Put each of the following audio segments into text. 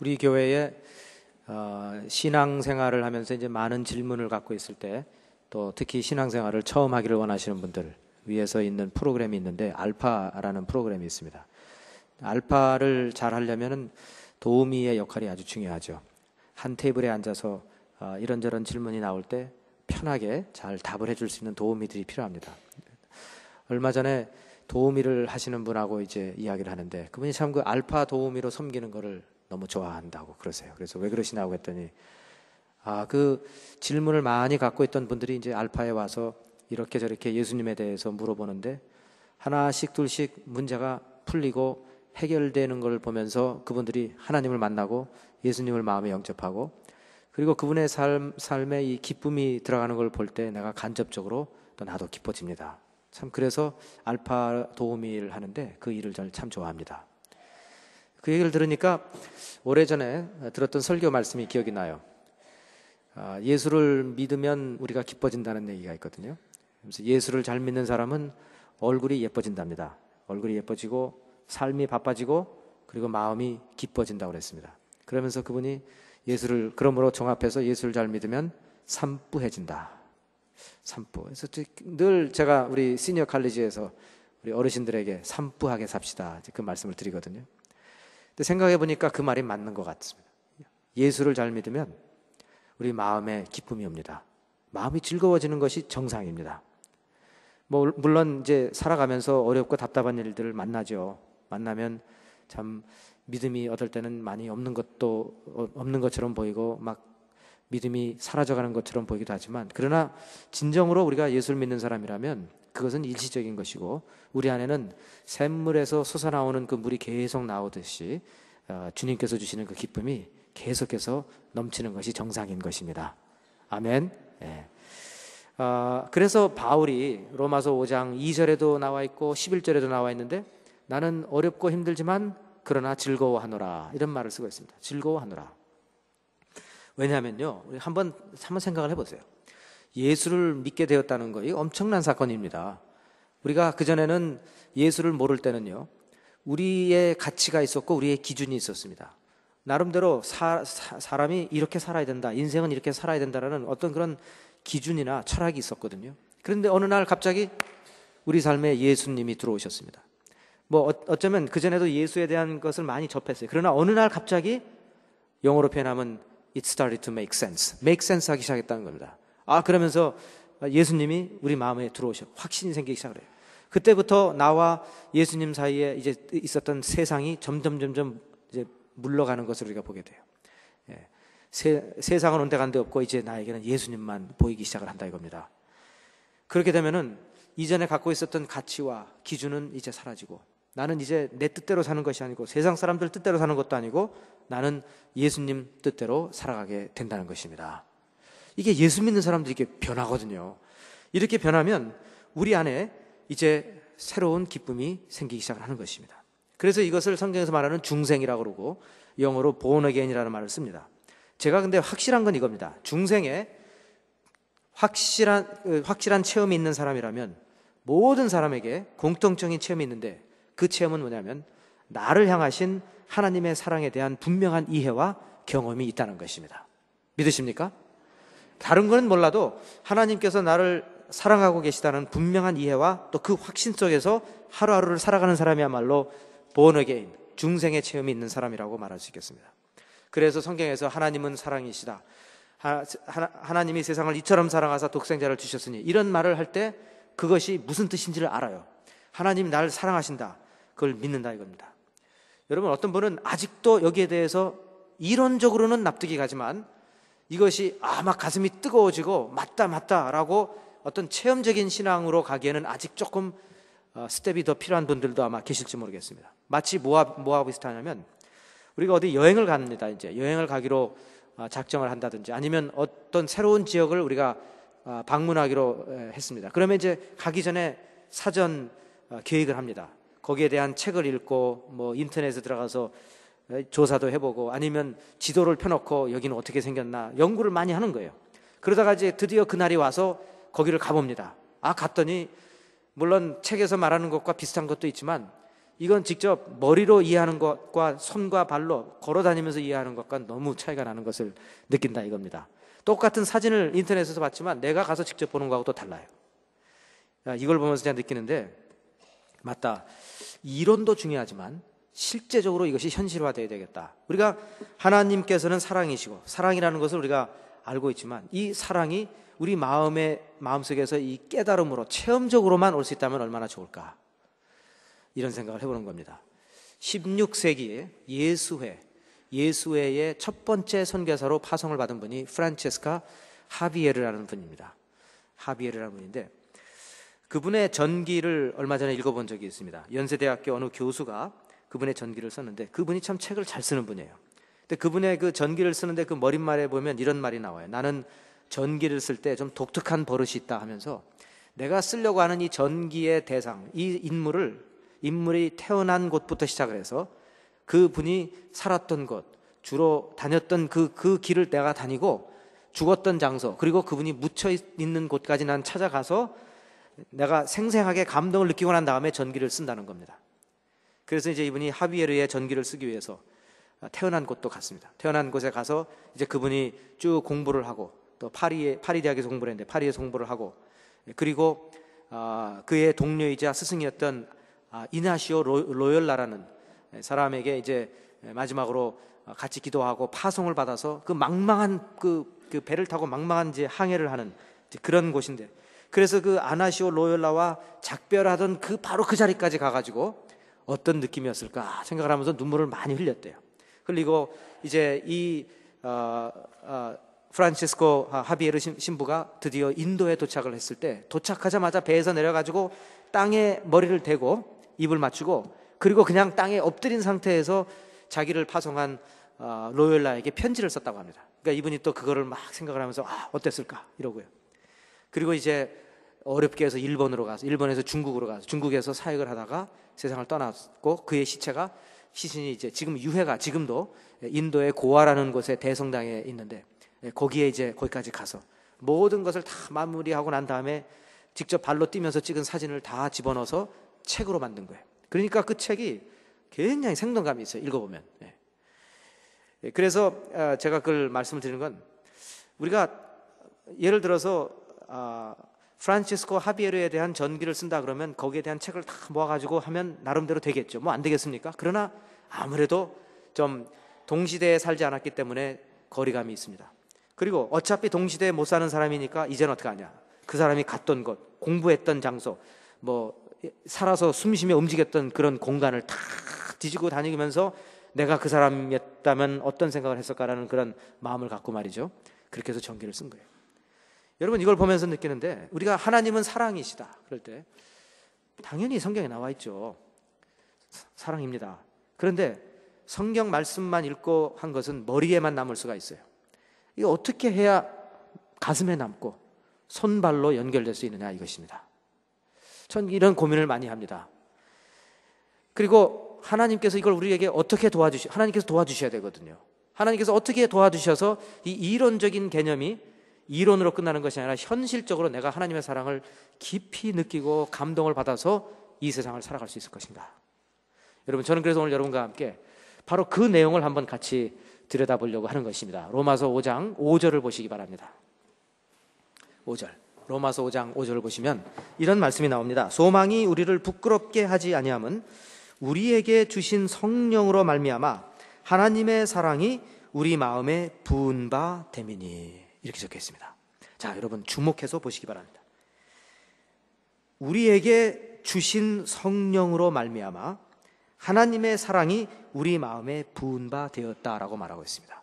우리 교회에 어, 신앙생활을 하면서 이제 많은 질문을 갖고 있을 때 또 특히 신앙생활을 처음 하기를 원하시는 분들 위해서 있는 프로그램이 있는데 알파라는 프로그램이 있습니다. 알파를 잘 하려면은 도우미의 역할이 아주 중요하죠. 한 테이블에 앉아서 어, 이런저런 질문이 나올 때 편하게 잘 답을 해줄 수 있는 도우미들이 필요합니다. 얼마 전에 도우미를 하시는 분하고 이제 이야기를 하는데 그분이 참 그 알파 도우미로 섬기는 거를 너무 좋아한다고 그러세요. 그래서 왜 그러시냐고 했더니 아, 그 질문을 많이 갖고 있던 분들이 이제 알파에 와서 이렇게 저렇게 예수님에 대해서 물어보는데 하나씩 둘씩 문제가 풀리고 해결되는 걸 보면서 그분들이 하나님을 만나고 예수님을 마음에 영접하고 그리고 그분의 삶, 삶에 이 기쁨이 들어가는 걸 볼 때 내가 간접적으로 또 나도 기뻐집니다. 참 그래서 알파 도우미를 하는데 그 일을 저는 참 좋아합니다. 그 얘기를 들으니까 오래전에 들었던 설교 말씀이 기억이 나요. 아, 예수를 믿으면 우리가 기뻐진다는 얘기가 있거든요. 그래서 예수를 잘 믿는 사람은 얼굴이 예뻐진답니다. 얼굴이 예뻐지고 삶이 바빠지고 그리고 마음이 기뻐진다고 그랬습니다. 그러면서 그분이 예수를 그러므로 종합해서 예수를 잘 믿으면 산뿌해진다. 산뿌. 그래서 늘 제가 우리 시니어 칼리지에서 우리 어르신들에게 산뿌하게 삽시다. 그 말씀을 드리거든요. 근데 생각해 보니까 그 말이 맞는 것 같습니다. 예수를 잘 믿으면 우리 마음에 기쁨이 옵니다. 마음이 즐거워지는 것이 정상입니다. 뭐 물론 이제 살아가면서 어렵고 답답한 일들을 만나죠. 만나면 참 믿음이 어떨 때는 많이 없는 것도 어, 없는 것처럼 보이고 막 믿음이 사라져가는 것처럼 보이기도 하지만 그러나 진정으로 우리가 예수를 믿는 사람이라면 그것은 일시적인 것이고 우리 안에는 샘물에서 솟아나오는 그 물이 계속 나오듯이 어, 주님께서 주시는 그 기쁨이 계속해서 넘치는 것이 정상인 것입니다. 아멘. 예. 어, 그래서 바울이 로마서 5장 2절에도 나와 있고 11절에도 나와 있는데 나는 어렵고 힘들지만 그러나 즐거워하노라 이런 말을 쓰고 있습니다. 즐거워하노라. 왜냐하면요, 한번 한번 생각을 해보세요. 예수를 믿게 되었다는 것이 엄청난 사건입니다. 우리가 그 전에는 예수를 모를 때는요, 우리의 가치가 있었고 우리의 기준이 있었습니다. 나름대로 사, 사 람이 이렇게 살아야 된다, 인생은 이렇게 살아야 된다라는 어떤 그런 기준이나 철학이 있었거든요. 그런데 어느 날 갑자기 우리 삶에 예수님이 들어오셨습니다. 뭐 어, 어쩌면 그 전에도 예수에 대한 것을 많이 접했어요. 그러나 어느 날 갑자기 영어로 표현하면 it started to make sense. make sense 하기 시작했다는 겁니다. 아, 그러면서 예수님이 우리 마음에 들어오셔. 확신이 생기기 시작을 해요. 그때부터 나와 예수님 사이에 이제 있었던 세상이 점점 점점 이제 물러가는 것을 우리가 보게 돼요. 예. 세, 세상은 온데 간데 없고 이제 나에게는 예수님만 보이기 시작을 한다 이겁니다. 그렇게 되면은 이전에 갖고 있었던 가치와 기준은 이제 사라지고 나는 이제 내 뜻대로 사는 것이 아니고 세상 사람들 뜻대로 사는 것도 아니고 나는 예수님 뜻대로 살아가게 된다는 것입니다. 이게 예수 믿는 사람들이 이렇게 변하거든요. 이렇게 변하면 우리 안에 이제 새로운 기쁨이 생기기 시작하는 것입니다. 그래서 이것을 성경에서 말하는 중생이라고 그러고 영어로 again이라는 말을 씁니다. 제가 근데 확실한 건 이겁니다. 중생에 확실한 확실한 체험이 있는 사람이라면 모든 사람에게 공통적인 체험이 있는데 그 체험은 뭐냐면 나를 향하신 하나님의 사랑에 대한 분명한 이해와 경험이 있다는 것입니다. 믿으십니까? 다른 거는 몰라도 하나님께서 나를 사랑하고 계시다는 분명한 이해와 또 그 확신 속에서 하루하루를 살아가는 사람이야말로 본어게인 중생의 체험이 있는 사람이라고 말할 수 있겠습니다. 그래서 성경에서 하나님은 사랑이시다. 하나, 님이 세상을 이처럼 사랑하사 독생자를 주셨으니 이런 말을 할 때 그것이 무슨 뜻인지를 알아요. 하나님이 나를 사랑하신다. 그걸 믿는다 이겁니다. 여러분 어떤 분은 아직도 여기에 대해서 이론적으로는 납득이 가지만 이것이 아 막 가슴이 뜨거워지고 맞다 맞다라고 어떤 체험적인 신앙으로 가기에는 아직 조금 어, 스텝이 더 필요한 분들도 아마 계실지 모르겠습니다. 마치 뭐와 뭐와 비슷하냐면 우리가 어디 여행을 갑니다. 이제 여행을 가기로 어, 작정을 한다든지 아니면 어떤 새로운 지역을 우리가 어, 방문하기로 했습니다. 그러면 이제 가기 전에 사전 계획을 합니다. 거기에 대한 책을 읽고 뭐 인터넷에 들어가서 조사도 해보고 아니면 지도를 펴놓고 여기는 어떻게 생겼나 연구를 많이 하는 거예요. 그러다가 이제 드디어 그날이 와서 거기를 가봅니다. 아, 갔더니 물론 책에서 말하는 것과 비슷한 것도 있지만 이건 직접 머리로 이해하는 것과 손과 발로 걸어 다니면서 이해하는 것과 너무 차이가 나는 것을 느낀다 이겁니다. 똑같은 사진을 인터넷에서 봤지만 내가 가서 직접 보는 거하고 또 달라요. 이걸 보면서 제가 느끼는데 맞다. 이론도 중요하지만 실제적으로 이것이 현실화되어야 되겠다. 우리가 하나님께서는 사랑이시고 사랑이라는 것을 우리가 알고 있지만 이 사랑이 우리 마음의 마음속에서 이 깨달음으로 체험적으로만 올 수 있다면 얼마나 좋을까? 이런 생각을 해보는 겁니다. 16세기에 예수회, 예수회의 첫 번째 선교사로 파송을 받은 분이 프란체스카 하비에르라는 분입니다. 하비에르라는 분인데 그분의 전기를 얼마 전에 읽어본 적이 있습니다. 연세대학교 어느 교수가 그분의 전기를 썼는데 그분이 참 책을 잘 쓰는 분이에요. 근데 그분의 그 전기를 쓰는데 그 머릿말에 보면 이런 말이 나와요. 나는 전기를 쓸 때 좀 독특한 버릇이 있다 하면서 내가 쓰려고 하는 이 전기의 대상, 이 인물을 인물이 태어난 곳부터 시작을 해서 그 분이 살았던 곳, 주로 다녔던 그, 그 길을 내가 다니고 죽었던 장소, 그리고 그분이 묻혀 있는 곳까지 난 찾아가서 내가 생생하게 감동을 느끼고 난 다음에 전기를 쓴다는 겁니다. 그래서 이제 이분이 하비에르의 전기를 쓰기 위해서 태어난 곳도 갔습니다. 태어난 곳에 가서 이제 그분이 쭉 공부를 하고 또 파리에 파리 대학에서 공부를 했는데 파리에서 공부를 하고 그리고 아, 그의 동료이자 스승이었던 아, 이나시오 로 열라라는 사람에게 이제 마지막으로 같이 기도하고 파송을 받아서 그 망망한 그, 그 배를 타고 망망한 이제 항해를 하는 그런 곳인데 그래서 그 아나시오 로열라와 작별하던 그 바로 그 자리까지 가가지고 어떤 느낌이었을까 생각을 하면서 눈물을 많이 흘렸대요. 흘리고 이제 이 어, 어, 프란치스코 하비에르 신부가 드디어 인도에 도착을 했을 때 도착하자마자 배에서 내려가지고 땅에 머리를 대고 입을 맞추고 그리고 그냥 땅에 엎드린 상태에서 자기를 파송한 어, 로열라에게 편지를 썼다고 합니다. 그러니까 이분이 또 그거를 막 생각을 하면서 아, 어땠을까 이러고요. 그리고 이제 어렵게 해서 일본으로 가서 일본에서 중국으로 가서 중국에서 사역을 하다가 세상을 떠났고 그의 시체가 시신이 이제 지금 유해가 지금도 인도의 고아라는 곳에 대성당에 있는데 거기에 이제 거기까지 가서 모든 것을 다 마무리하고 난 다음에 직접 발로 뛰면서 찍은 사진을 다 집어넣어서 책으로 만든 거예요. 그러니까 그 책이 굉장히 생동감이 있어요. 읽어보면. 예. 그래서 아, 제가 그걸 말씀을 드리는 건 우리가 예를 들어서 아, 프란치스코 하비에르에 대한 전기를 쓴다 그러면 거기에 대한 책을 다 모아가지고 하면 나름대로 되겠죠. 뭐 안 되겠습니까? 그러나 아무래도 좀 동시대에 살지 않았기 때문에 거리감이 있습니다. 그리고 어차피 동시대에 못 사는 사람이니까 이제는 어떻게 하냐. 그 사람이 갔던 곳, 공부했던 장소, 뭐 살아서 숨쉬며 움직였던 그런 공간을 다 뒤지고 다니면서 내가 그 사람이었다면 어떤 생각을 했을까라는 그런 마음을 갖고 말이죠. 그렇게 해서 전기를 쓴 거예요. 여러분 이걸 보면서 느끼는데 우리가 하나님은 사랑이시다. 그럴 때 당연히 성경에 나와 있죠. 사랑입니다. 그런데 성경 말씀만 읽고 한 것은 머리에만 남을 수가 있어요. 이거 어떻게 해야 가슴에 남고 손발로 연결될 수 있느냐 이것입니다. 전 이런 고민을 많이 합니다. 그리고 하나님께서 이걸 우리에게 어떻게 도와주시, 하나님께서 도와주셔야 되거든요. 하나님께서 어떻게 도와주셔서 이 이론적인 개념이 이론으로 끝나는 것이 아니라 현실적으로 내가 하나님의 사랑을 깊이 느끼고 감동을 받아서 이 세상을 살아갈 수 있을 것인가. 여러분, 저는 그래서 오늘 여러분과 함께 바로 그 내용을 한번 같이 들여다보려고 하는 것입니다. 로마서 5장 5절을 보시기 바랍니다. 5절. 로마서 5장 5절을 보시면 이런 말씀이 나옵니다. 소망이 우리를 부끄럽게 하지 아니함은 우리에게 주신 성령으로 말미암아 하나님의 사랑이 우리 마음에 부은 바 됨이니. 이렇게 적혀 있습니다. 자, 여러분 주목해서 보시기 바랍니다. 우리에게 주신 성령으로 말미암아 하나님의 사랑이 우리 마음에 부은 바 되었다라고 말하고 있습니다.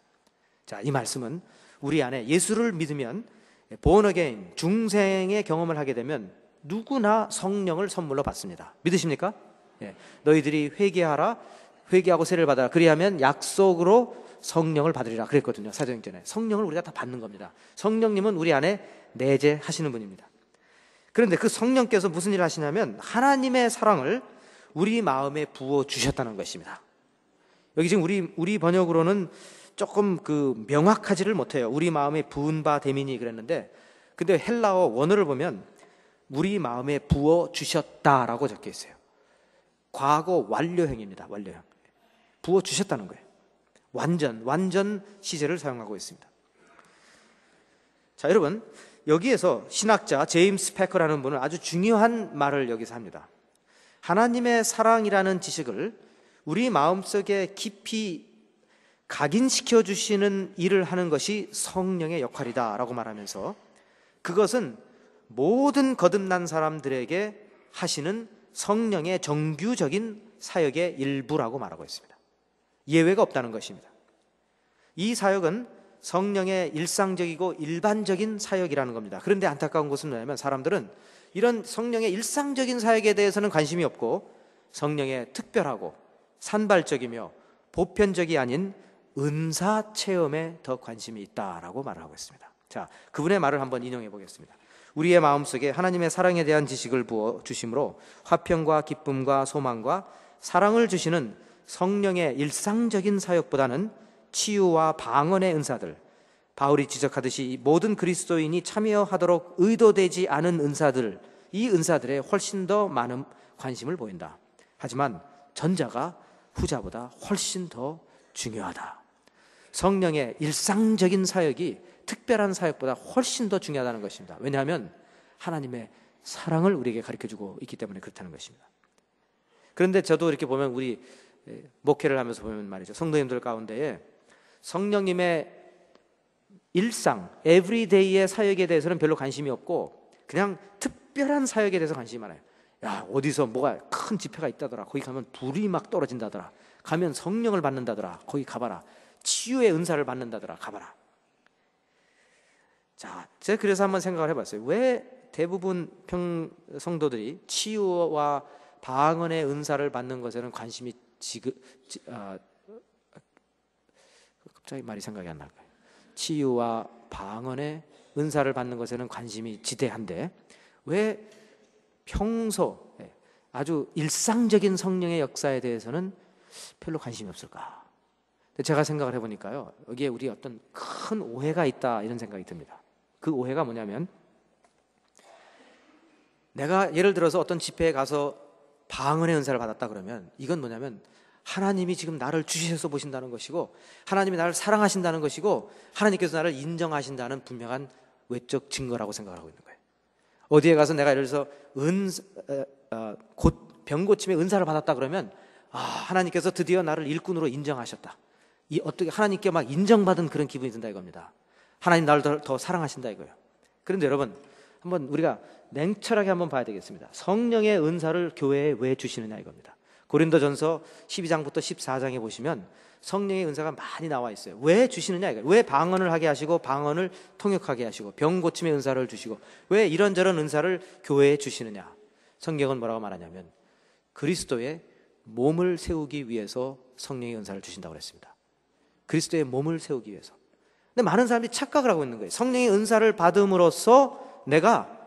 자, 이 말씀은 우리 안에 예수를 믿으면 again 중생의 경험을 하게 되면 누구나 성령을 선물로 받습니다. 믿으십니까? 예. 너희들이 회개하라 회개하고 세례를 받아라. 그리하면 약속으로 성령을 받으리라 그랬거든요. 사도행전에. 성령을 우리가 다 받는 겁니다. 성령님은 우리 안에 내재하시는 분입니다. 그런데 그 성령께서 무슨 일을 하시냐면 하나님의 사랑을 우리 마음에 부어 주셨다는 것입니다. 여기 지금 우리 우리 번역으로는 조금 그 명확하지를 못해요. 우리 마음에 부은 바 대민이 그랬는데 근데 헬라어 원어를 보면 우리 마음에 부어 주셨다라고 적혀 있어요. 과거 완료형입니다. 완료형. 부어 주셨다는 거예요. 완전 완전 시제를 사용하고 있습니다. 자, 여러분 여기에서 신학자 제임스 패커라는 분은 아주 중요한 말을 여기서 합니다. 하나님의 사랑이라는 지식을 우리 마음속에 깊이 각인시켜 주시는 일을 하는 것이 성령의 역할이다 라고 말하면서 그것은 모든 거듭난 사람들에게 하시는 성령의 정규적인 사역의 일부라고 말하고 있습니다. 예외가 없다는 것입니다. 이 사역은 성령의 일상적이고 일반적인 사역이라는 겁니다. 그런데 안타까운 것은 뭐냐면 사람들은 이런 성령의 일상적인 사역에 대해서는 관심이 없고 성령의 특별하고 산발적이며 보편적이 아닌 은사 체험에 더 관심이 있다라고 말하고 있습니다. 자, 그분의 말을 한번 인용해 보겠습니다. 우리의 마음속에 하나님의 사랑에 대한 지식을 부어 주심으로 화평과 기쁨과 소망과 사랑을 주시는 성령의 일상적인 사역보다는 치유와 방언의 은사들, 바울이 지적하듯이 모든 그리스도인이 참여하도록 의도되지 않은 은사들, 이 은사들에 훨씬 더 많은 관심을 보인다. 하지만 전자가 후자보다 훨씬 더 중요하다. 성령의 일상적인 사역이 특별한 사역보다 훨씬 더 중요하다는 것입니다. 왜냐하면 하나님의 사랑을 우리에게 가르쳐 주고 있기 때문에 그렇다는 것입니다. 그런데 저도 이렇게 보면 우리 목회를 하면서 보면 말이죠. 성도님들 가운데에 성령님의 일상, 에브리데이의 사역에 대해서는 별로 관심이 없고 그냥 특별한 사역에 대해서 관심이 많아요. 야, 어디서 뭐가 큰 집회가 있다더라. 거기 가면 불이 막 떨어진다더라. 가면 성령을 받는다더라. 거기 가봐라. 치유의 은사를 받는다더라. 가봐라. 자, 제가 그래서 한번 생각을 해봤어요. 왜 대부분 평 성도들이 치유와 방언의 은사를 받는 것에는 관심이 지그, 지, 아, 갑자기 말이 생각이 안 날까요? 치유와 방언의 은사를 받는 것에는 관심이 지대한데 왜 평소 예, 아주 일상적인 성령의 역사에 대해서는 별로 관심이 없을까? 제가 생각을 해보니까요 여기에 우리 어떤 큰 오해가 있다 이런 생각이 듭니다. 그 오해가 뭐냐면 내가 예를 들어서 어떤 집회에 가서 방언의 은사를 받았다 그러면 이건 뭐냐면 하나님이 지금 나를 주시셔서 보신다는 것이고 하나님이 나를 사랑하신다는 것이고 하나님께서 나를 인정하신다는 분명한 외적 증거라고 생각을 하고 있는 거예요. 어디에 가서 내가 예를 들어서 은, 어, 곧 병고침에 은사를 받았다 그러면 아, 하나님께서 드디어 나를 일꾼으로 인정하셨다. 이 어떻게 하나님께 막 인정받은 그런 기분이 든다 이겁니다. 하나님 나를 더, 더 사랑하신다 이거예요. 그런데 여러분 한번 우리가 냉철하게 한번 봐야 되겠습니다. 성령의 은사를 교회에 왜 주시느냐 이겁니다. 고린도전서 12장부터 14장에 보시면 성령의 은사가 많이 나와 있어요. 왜 주시느냐 이거예요. 왜 방언을 하게 하시고 방언을 통역하게 하시고 병 고침의 은사를 주시고 왜 이런저런 은사를 교회에 주시느냐. 성경은 뭐라고 말하냐면 그리스도의 몸을 세우기 위해서 성령의 은사를 주신다고 그랬습니다. 그리스도의 몸을 세우기 위해서. 근데 많은 사람들이 착각을 하고 있는 거예요. 성령의 은사를 받음으로써 내가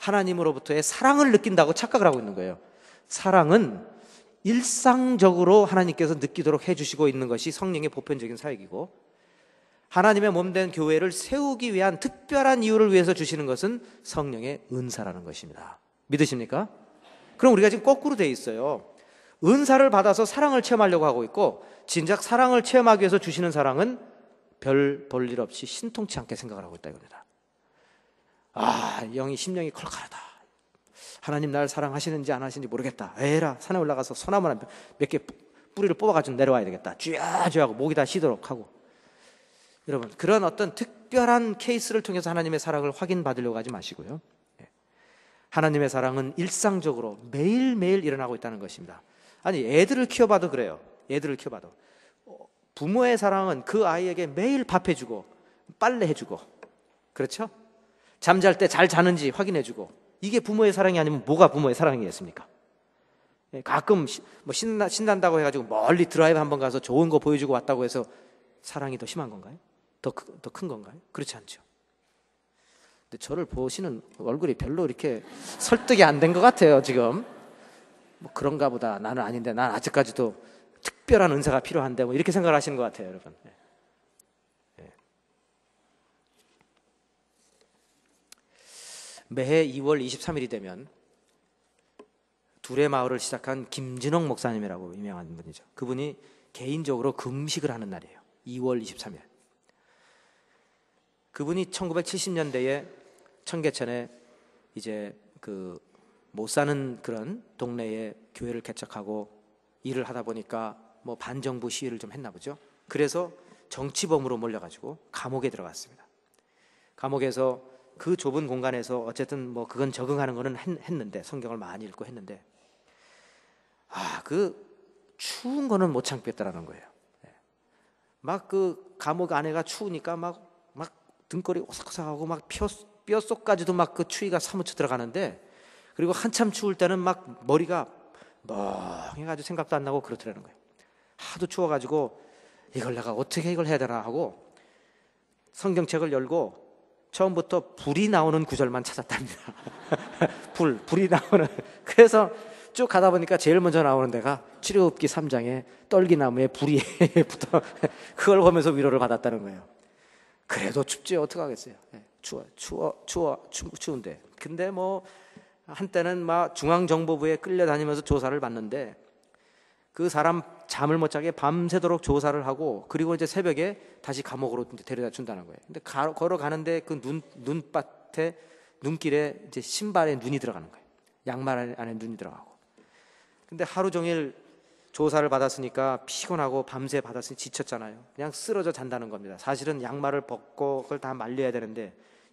하나님으로부터의 사랑을 느낀다고 착각을 하고 있는 거예요. 사랑은 일상적으로 하나님께서 느끼도록 해주시고 있는 것이 성령의 보편적인 사역이고 하나님의 몸 된 교회를 세우기 위한 특별한 이유를 위해서 주시는 것은 성령의 은사라는 것입니다. 믿으십니까? 그럼 우리가 지금 거꾸로 돼 있어요. 은사를 받아서 사랑을 체험하려고 하고 있고 진작 사랑을 체험하기 위해서 주시는 사랑은 별 볼 일 없이 신통치 않게 생각을 하고 있다 이겁니다. 아, 영이 심령이 컬컬하다. 하나님 날 사랑하시는지 안 하시는지 모르겠다. 에라 산에 올라가서 소나무 몇 개 뿌리를 뽑아가지고 내려와야 되겠다. 쥐야쥐 하고 목이 다 쉬도록 하고. 여러분 그런 어떤 특별한 케이스를 통해서 하나님의 사랑을 확인받으려고 하지 마시고요. 예. 하나님의 사랑은 일상적으로 매일매일 일어나고 있다는 것입니다. 아니 애들을 키워봐도 그래요. 애들을 키워봐도 부모의 사랑은 그 아이에게 매일 밥 해주고 빨래 해주고 그렇죠? 잠잘 때 잘 자는지 확인해주고 이게 부모의 사랑이 아니면 뭐가 부모의 사랑이겠습니까? 예, 가끔 뭐 신나, 신난다고 해가지고 멀리 드라이브 한 번 가서 좋은 거 보여주고 왔다고 해서 사랑이 더 심한 건가요? 더큰 건가요? 그렇지 않죠. 근데 저를 보시는 얼굴이 별로 이렇게 설득이 안 된 것 같아요, 지금. 뭐 그런가 보다. 나는 아닌데, 난 아직까지도 특별한 은사가 필요한데, 뭐 이렇게 생각을 하시는 것 같아요, 여러분. 예. 매해 2월 23일이 되면 둘의 마을을 시작한 김진홍 목사님이라고 유명한 분이죠. 그분이 개인적으로 금식을 하는 날이에요. 2월 23일. 그분이 1970년대에 청계천에 이제 그 못 사는 그런 동네에 교회를 개척하고 일을 하다 보니까 뭐 반정부 시위를 좀 했나 보죠. 그래서 정치범으로 몰려가지고 감옥에 들어갔습니다. 감옥에서 그 좁은 공간에서 어쨌든 뭐 그건 적응하는 거는 했 는데 성경을 많이 읽고 했는데 아 그 추운 거는 못 참겠다라는 거예요. 예. 막그 감옥 안에가 추우니까 막막 등골이 오싹오싹하고 막 뼈속까지도 막 그 추위가 사무쳐 들어가는데 그리고 한참 추울 때는 막 머리가 멍해가지고 생각도 안 나고 그렇더라는 거예요. 하도 추워가지고 이걸 내가 어떻게 이걸 해야 되나 하고 성경책을 열고 처음부터 불이 나오는 구절만 찾았답니다. 불, 불이 나오는. 그래서 쭉 가다 보니까 제일 먼저 나오는 데가 치료업기 3장에 떨기나무에 불이 붙어 그걸 보면서 위로를 받았다는 거예요. 그래도 춥지 어떡하겠어요. 예, 추워, 추워, 추워, 추, 추운데. 근데 뭐 한때는 막 중앙정보부에 끌려다니면서 조사를 받는데 그 사람 잠을 못 자게 밤새도록 조사를 하고 그리고 이제 새벽에 다시 감옥으로 데려다 준다는 거예요. 근데 가, 걸어가는데 그 눈, 눈밭에 눈길에 이제 신발에 눈이 들어가는 거예요. 양말 안에 눈이 들어가고. 근데 하루 종일 조사를 받았으니까 피곤하고 밤새 받았으니 지쳤잖아요. 그냥 쓰러져 잔다는 겁니다. 사실은 양말을 벗고 그걸 다 말려야 되는데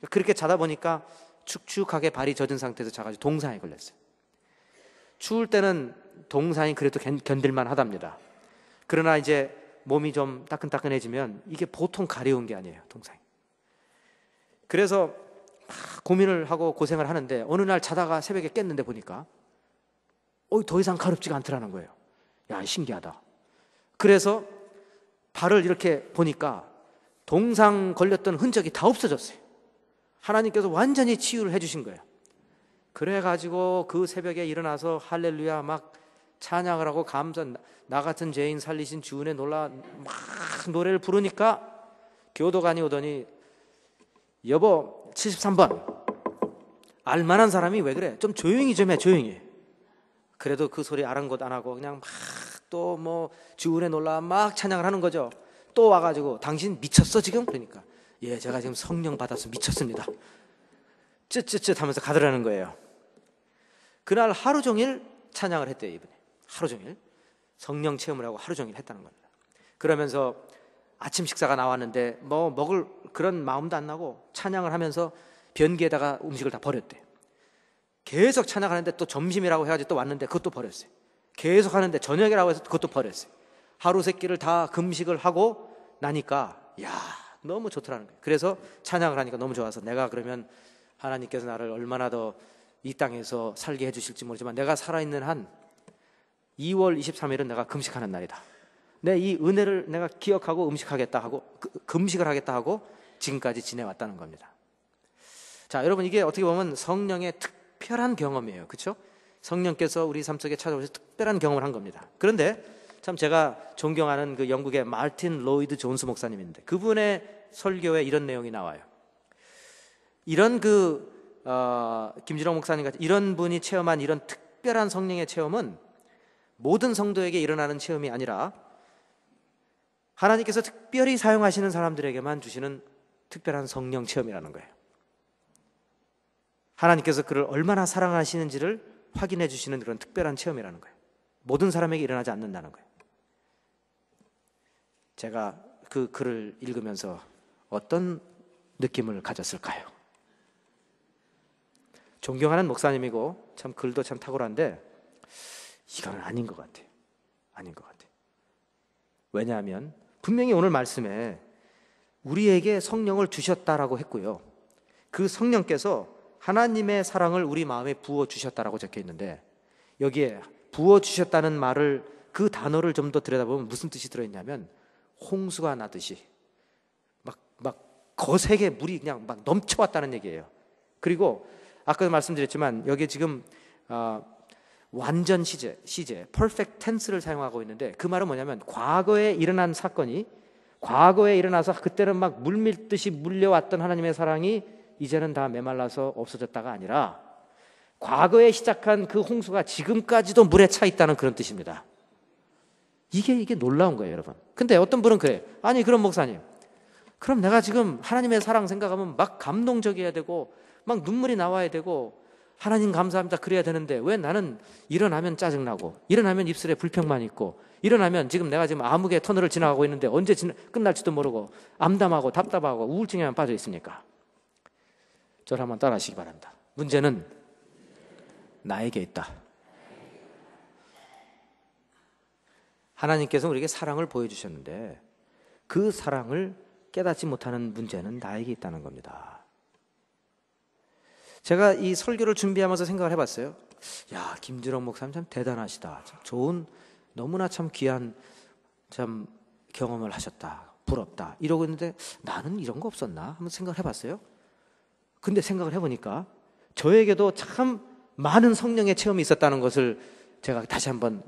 그렇게 자다 보니까 축축하게 발이 젖은 상태에서 자가지고 동상에 걸렸어요. 추울 때는 동상이 그래도 견딜만 하답니다. 그러나 이제 몸이 좀 따끈따끈해지면 이게 보통 가려운 게 아니에요, 동상이. 그래서 고민을 하고 고생을 하는데 어느 날 자다가 새벽에 깼는데 보니까 어, 더 이상 가렵지가 않더라는 거예요. 야, 신기하다. 그래서 발을 이렇게 보니까 동상 걸렸던 흔적이 다 없어졌어요. 하나님께서 완전히 치유를 해주신 거예요. 그래가지고 그 새벽에 일어나서 할렐루야 막 찬양을 하고 감사 나 같은 죄인 살리신 주 은혜 놀라 막 노래를 부르니까 교도관이 오더니 여보 73번. 알만한 사람이 왜 그래? 좀 조용히 좀 해 조용히. 그래도 그 소리 아랑곳 안 하고 그냥 막 또 뭐 주 은혜 놀라 막 찬양을 하는 거죠. 또 와가지고 당신 미쳤어 지금? 그러니까 예 제가 지금 성령 받아서 미쳤습니다. 쯧쯧쯧 하면서 가더라는 거예요. 그날 하루 종일 찬양을 했대요, 이분이. 하루 종일. 성령 체험을 하고 하루 종일 했다는 겁니다. 그러면서 아침 식사가 나왔는데 뭐 먹을 그런 마음도 안 나고 찬양을 하면서 변기에다가 음식을 다 버렸대. 계속 찬양하는데 또 점심이라고 해가지고 또 왔는데 그것도 버렸어요. 계속 하는데 저녁이라고 해서 그것도 버렸어요. 하루 세 끼를 다 금식을 하고 나니까 야 너무 좋더라는 거예요. 그래서 찬양을 하니까 너무 좋아서 내가 그러면 하나님께서 나를 얼마나 더 이 땅에서 살게 해주실지 모르지만 내가 살아있는 한 2월 23일은 내가 금식하는 날이다. 내 이 은혜를 내가 기억하고 음식하겠다 하고 그, 금식을 하겠다 하고 지금까지 지내왔다는 겁니다. 자, 여러분 이게 어떻게 보면 성령의 특별한 경험이에요. 그렇죠? 성령께서 우리 삶 속에 찾아오셔서 특별한 경험을 한 겁니다. 그런데 참 제가 존경하는 그 영국의 마틴 로이드 존스 목사님인데 그분의 설교에 이런 내용이 나와요. 이런 그 어, 김진호 목사님 같은 이런 분이 체험한 이런 특별한 성령의 체험은 모든 성도에게 일어나는 체험이 아니라 하나님께서 특별히 사용하시는 사람들에게만 주시는 특별한 성령 체험이라는 거예요. 하나님께서 그를 얼마나 사랑하시는지를 확인해 주시는 그런 특별한 체험이라는 거예요. 모든 사람에게 일어나지 않는다는 거예요. 제가 그 글을 읽으면서 어떤 느낌을 가졌을까요? 존경하는 목사님이고 참 글도 참 탁월한데 이건 아닌 것 같아요. 아닌 것 같아요. 왜냐하면 분명히 오늘 말씀에 우리에게 성령을 주셨다라고 했고요. 그 성령께서 하나님의 사랑을 우리 마음에 부어 주셨다라고 적혀 있는데 여기에 부어 주셨다는 말을 그 단어를 좀 더 들여다보면 무슨 뜻이 들어 있냐면 홍수가 나듯이 막 막 거세게 물이 그냥 막 넘쳐왔다는 얘기예요. 그리고 아까도 말씀드렸지만 여기 지금 어, 완전 시제, 시제, perfect tense를 사용하고 있는데 그 말은 뭐냐면 과거에 일어난 사건이 과거에 일어나서 그때는 막 물밀듯이 물려왔던 하나님의 사랑이 이제는 다 메말라서 없어졌다가 아니라 과거에 시작한 그 홍수가 지금까지도 물에 차 있다는 그런 뜻입니다. 이게 이게 놀라운 거예요, 여러분. 근데 어떤 분은 그래. 아니, 그럼 목사님. 그럼 내가 지금 하나님의 사랑 생각하면 막 감동적이어야 되고 막 눈물이 나와야 되고 하나님 감사합니다 그래야 되는데 왜 나는 일어나면 짜증나고 일어나면 입술에 불평만 있고 일어나면 지금 내가 지금 암흑의 터널을 지나가고 있는데 언제 지나, 끝날지도 모르고 암담하고 답답하고 우울증에만 빠져 있습니까? 저를 한번 따라 하시기 바랍니다. 문제는 나에게 있다. 하나님께서 우리에게 사랑을 보여주셨는데 그 사랑을 깨닫지 못하는 문제는 나에게 있다는 겁니다. 제가 이 설교를 준비하면서 생각을 해봤어요. 야, 김준영 목사님 참 대단하시다. 참 좋은, 너무나 참 귀한 참 경험을 하셨다. 부럽다. 이러고 있는데 나는 이런 거 없었나? 한번 생각을 해봤어요. 근데 생각을 해보니까 저에게도 참 많은 성령의 체험이 있었다는 것을 제가 다시 한번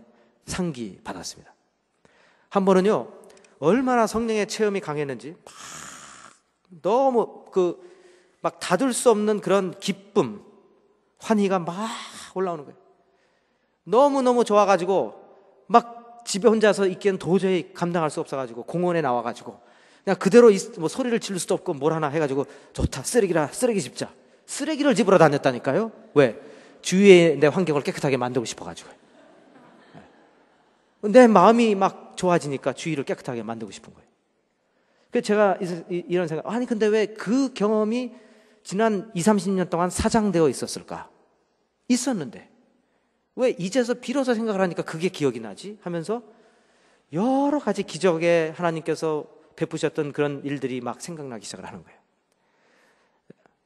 상기 받았습니다. 한 번은요, 얼마나 성령의 체험이 강했는지, 막 너무 그, 막 닫을 수 없는 그런 기쁨, 환희가 막 올라오는 거예요. 너무너무 좋아가지고, 막 집에 혼자서 있기엔 도저히 감당할 수 없어가지고, 공원에 나와가지고, 그냥 그대로 뭐 소리를 지를 수도 없고 뭘 하나 해가지고, 좋다, 쓰레기라, 쓰레기 집자. 쓰레기를 집으러 다녔다니까요? 왜? 주위의 내 환경을 깨끗하게 만들고 싶어가지고. 내 마음이 막 좋아지니까 주위를 깨끗하게 만들고 싶은 거예요. 그래서 제가 이런 생각, 아니, 근데 왜 그 경험이 지난 20, 30년 동안 사장되어 있었을까? 있었는데. 왜 이제서 비로소 생각을 하니까 그게 기억이 나지? 하면서 여러 가지 기적에 하나님께서 베푸셨던 그런 일들이 막 생각나기 시작을 하는 거예요.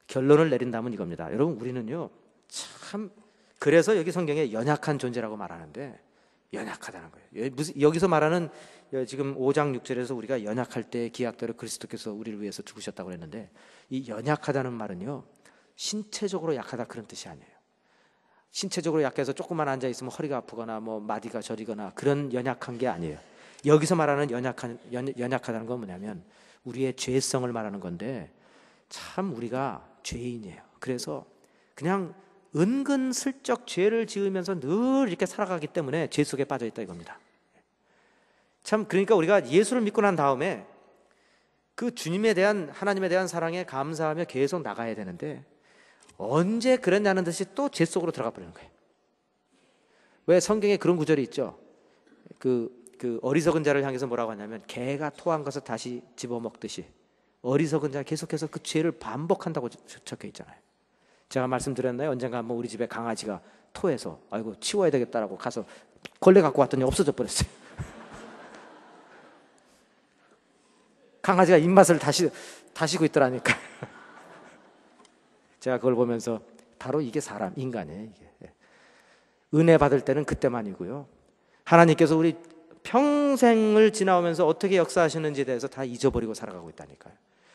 결론을 내린다면 이겁니다. 여러분, 우리는요, 참, 그래서 여기 성경에 연약한 존재라고 말하는데, 연약하다는 거예요. 여기서 말하는 지금 5장 6절에서 우리가 연약할 때 기약대로 그리스도께서 우리를 위해서 죽으셨다고 했는데 이 연약하다는 말은요. 신체적으로 약하다 그런 뜻이 아니에요. 신체적으로 약해서 조금만 앉아 있으면 허리가 아프거나 뭐 마디가 저리거나 그런 연약한 게 아니에요. 여기서 말하는 연약한 연, 연약하다는 건 뭐냐면 우리의 죄성을 말하는 건데 참 우리가 죄인이에요. 그래서 그냥 은근슬쩍 죄를 지으면서 늘 이렇게 살아가기 때문에 죄 속에 빠져 있다 이겁니다. 참 그러니까 우리가 예수를 믿고 난 다음에 그 주님에 대한 하나님에 대한 사랑에 감사하며 계속 나가야 되는데 언제 그랬냐는 듯이 또 죄 속으로 들어가 버리는 거예요. 왜 성경에 그런 구절이 있죠? 그, 그 어리석은 자를 향해서 뭐라고 하냐면 개가 토한 것을 다시 집어먹듯이 어리석은 자 계속해서 그 죄를 반복한다고 적혀 있잖아요. 제가 말씀드렸나요? 언젠가 한번 우리 집에 강아지가 토해서 아이고 치워야 되겠다라고 가서 걸레 갖고 왔더니 없어져 버렸어요. 강아지가 입맛을 다시 다시고 있더라니까. 제가 그걸 보면서 바로 이게 사람 인간이에요. 이게. 예. 은혜 받을 때는 그때만이고요. 하나님께서 우리 평생을 지나오면서 어떻게 역사하시는지에 대해서 다 잊어버리고 살아가고 있다니까요.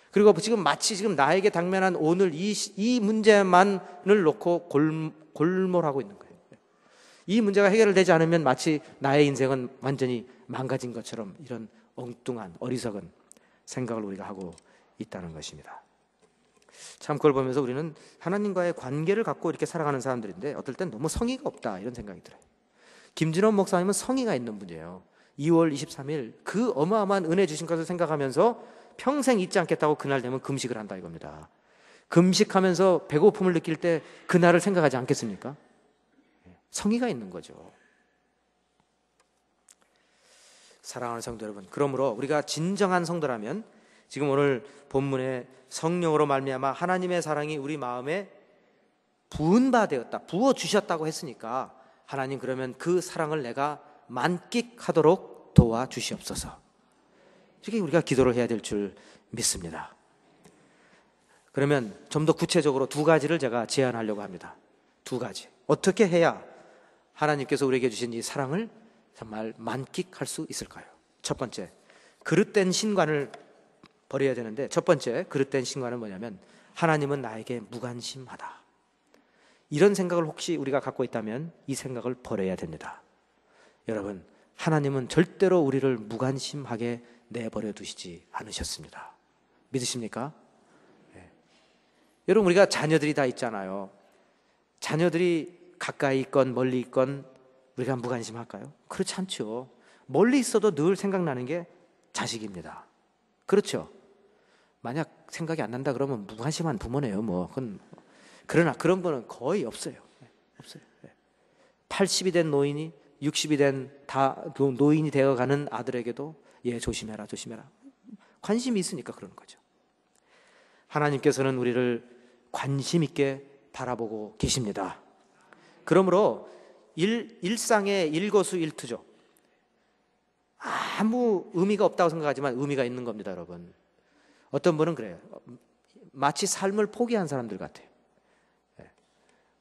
그리고 지금 마치 지금 나에게 당면한 오늘 이, 이 문제만을 놓고 골, 골몰하고 있는 거예요. 이 문제가 해결되지 않으면 마치 나의 인생은 완전히 망가진 것처럼 이런 엉뚱한 어리석은 생각을 우리가 하고 있다는 것입니다. 참 그걸 보면서 우리는 하나님과의 관계를 갖고 이렇게 살아가는 사람들인데 어떨 땐 너무 성의가 없다 이런 생각이 들어요. 김진원 목사님은 성의가 있는 분이에요. 2월 23일 그 어마어마한 은혜 주신 것을 생각하면서 평생 잊지 않겠다고 그날 되면 금식을 한다 이겁니다. 금식하면서 배고픔을 느낄 때 그날을 생각하지 않겠습니까? 성의가 있는 거죠. 사랑하는 성도 여러분, 그러므로 우리가 진정한 성도라면 지금 오늘 본문의 성령으로 말미암아 하나님의 사랑이 우리 마음에 부은 바 되었다. 부어 주셨다고 했으니까 하나님 그러면 그 사랑을 내가 만끽하도록 도와 주시옵소서. 이렇게 우리가 기도를 해야 될 줄 믿습니다. 그러면 좀 더 구체적으로 두 가지를 제가 제안하려고 합니다. 두 가지. 어떻게 해야 하나님께서 우리에게 주신 이 사랑을 정말 만끽할 수 있을까요? 첫 번째, 그릇된 신관을 버려야 되는데 첫 번째 그릇된 신관은 뭐냐면 하나님은 나에게 무관심하다. 이런 생각을 혹시 우리가 갖고 있다면 이 생각을 버려야 됩니다. 여러분, 하나님은 절대로 우리를 무관심하게 내버려 두시지 않으셨습니다. 믿으십니까? 네. 여러분, 우리가 자녀들이 다 있잖아요. 자녀들이 가까이 있건 멀리 있건 우리가 무관심할까요? 그렇지 않죠. 멀리 있어도 늘 생각나는 게 자식입니다. 그렇죠. 만약 생각이 안 난다 그러면 무관심한 부모네요. 뭐 그건 그러나 그런 거는 거의 없어요. 네, 없어요. 80이 된 노인이 60이 된 다 노인이 되어 가는 아들에게도 예 조심해라 조심해라 관심이 있으니까 그러는 거죠. 하나님께서는 우리를 관심 있게 바라보고 계십니다. 그러므로 일, 일상의 일거수일투죠. 아무 의미가 없다고 생각하지만 의미가 있는 겁니다, 여러분. 어떤 분은 그래요. 마치 삶을 포기한 사람들 같아요. 예.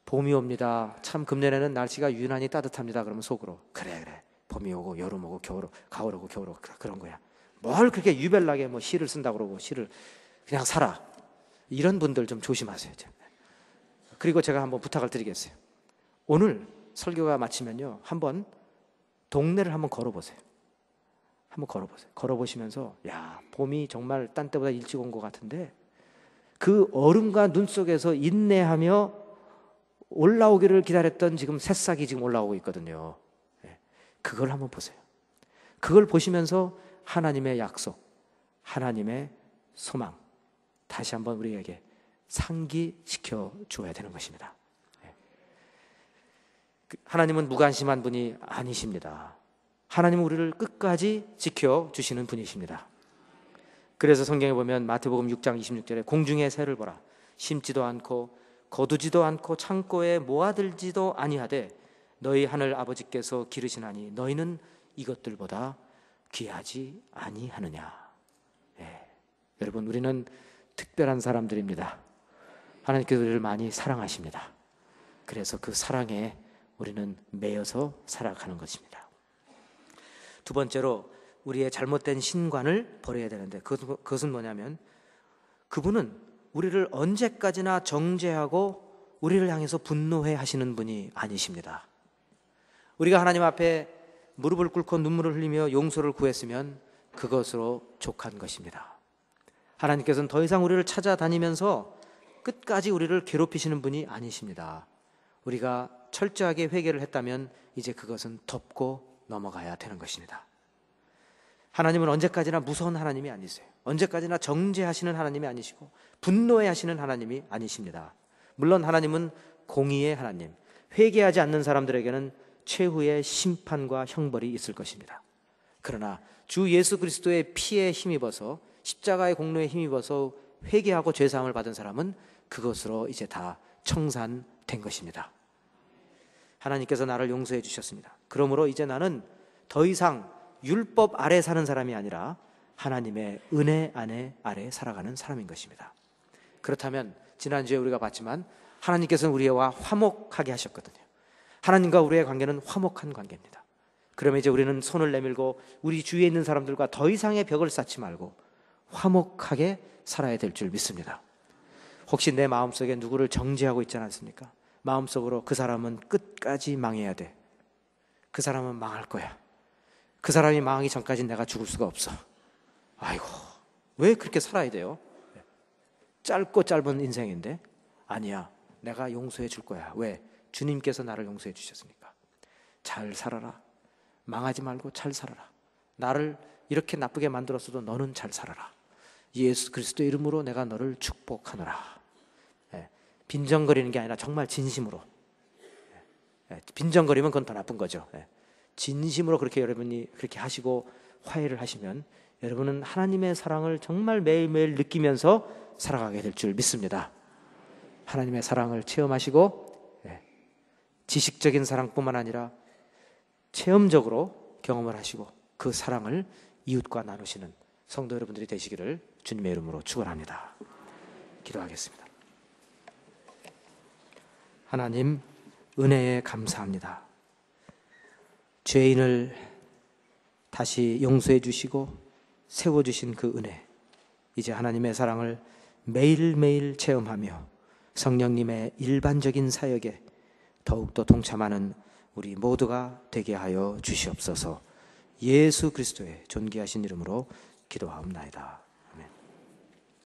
봄이 옵니다. 참 금년에는 날씨가 유난히 따뜻합니다. 그러면 속으로 그래 그래 봄이 오고 여름 오고 겨울 오고 가을 오고 겨울 오고 그런 거야. 뭘 그렇게 유별나게 뭐 시를 쓴다 그러고 시를 그냥 살아. 이런 분들 좀 조심하세요. 그리고 제가 한번 부탁을 드리겠어요. 오늘 설교가 마치면요. 한번 동네를 한번 걸어보세요. 한번 걸어보세요. 걸어보시면서 야 봄이 정말 딴 때보다 일찍 온 것 같은데 그 얼음과 눈 속에서 인내하며 올라오기를 기다렸던 지금 새싹이 지금 올라오고 있거든요. 예, 그걸 한번 보세요. 그걸 보시면서 하나님의 약속, 하나님의 소망 다시 한번 우리에게 상기시켜 주어야 되는 것입니다. 예. 그 하나님은 무관심한 분이 아니십니다. 하나님은 우리를 끝까지 지켜 주시는 분이십니다. 그래서 성경에 보면 마태복음 6장 26절에 공중의 새를 보라 심지도 않고 거두지도 않고 창고에 모아들지도 아니하되 너희 하늘 아버지께서 기르시나니 너희는 이것들보다 귀하지 아니하느냐. 예. 여러분 우리는 특별한 사람들입니다. 하나님께서 우리를 많이 사랑하십니다. 그래서 그 사랑에 우리는 매여서 살아가는 것입니다. 두 번째로 우리의 잘못된 신관을 버려야 되는데 그것은 뭐냐면 그분은 우리를 언제까지나 정죄하고 우리를 향해서 분노해 하시는 분이 아니십니다. 우리가 하나님 앞에 무릎을 꿇고 눈물을 흘리며 용서를 구했으면 그것으로 족한 것입니다. 하나님께서는 더 이상 우리를 찾아다니면서 끝까지 우리를 괴롭히시는 분이 아니십니다. 우리가 철저하게 회개를 했다면 이제 그것은 덮고 넘어가야 되는 것입니다. 하나님은 언제까지나 무서운 하나님이 아니세요. 언제까지나 정죄하시는 하나님이 아니시고 분노해 하시는 하나님이 아니십니다. 물론 하나님은 공의의 하나님, 회개하지 않는 사람들에게는 최후의 심판과 형벌이 있을 것입니다. 그러나 주 예수 그리스도의 피에 힘입어서 십자가의 공로에 힘입어서 회개하고 죄 사함을 받은 사람은 그것으로 이제 다 청산된 것입니다. 하나님께서 나를 용서해 주셨습니다. 그러므로 이제 나는 더 이상 율법 아래 사는 사람이 아니라 하나님의 은혜 안에 아래 살아가는 사람인 것입니다. 그렇다면 지난주에 우리가 봤지만 하나님께서는 우리와 화목하게 하셨거든요. 하나님과 우리의 관계는 화목한 관계입니다. 그러면 이제 우리는 손을 내밀고 우리 주위에 있는 사람들과 더 이상의 벽을 쌓지 말고 화목하게 살아야 될 줄 믿습니다. 혹시 내 마음속에 누구를 정죄하고 있지 않습니까? 마음속으로 그 사람은 끝까지 망해야 돼. 그 사람은 망할 거야. 그 사람이 망하기 전까지 내가 죽을 수가 없어. 아이고, 왜 그렇게 살아야 돼요? 짧고 짧은 인생인데? 아니야. 내가 용서해 줄 거야. 왜? 주님께서 나를 용서해 주셨으니까. 잘 살아라. 망하지 말고 잘 살아라. 나를 이렇게 나쁘게 만들었어도 너는 잘 살아라. 예수 그리스도 이름으로 내가 너를 축복하노라. 예, 빈정거리는 게 아니라 정말 진심으로. 예, 빈정거리면 그건 더 나쁜 거죠. 예, 진심으로 그렇게 여러분이 그렇게 하시고 화해를 하시면 여러분은 하나님의 사랑을 정말 매일매일 느끼면서 살아가게 될 줄 믿습니다. 하나님의 사랑을 체험하시고 예, 지식적인 사랑뿐만 아니라 체험적으로 경험을 하시고 그 사랑을 이웃과 나누시는 성도 여러분들이 되시기를 주님의 이름으로 축원합니다. 기도하겠습니다. 하나님 은혜에 감사합니다. 죄인을 다시 용서해 주시고 세워 주신 그 은혜 이제 하나님의 사랑을 매일매일 체험하며 성령님의 일반적인 사역에 더욱더 동참하는 우리 모두가 되게 하여 주시옵소서. 예수 그리스도의 존귀하신 이름으로 기도하옵나이다.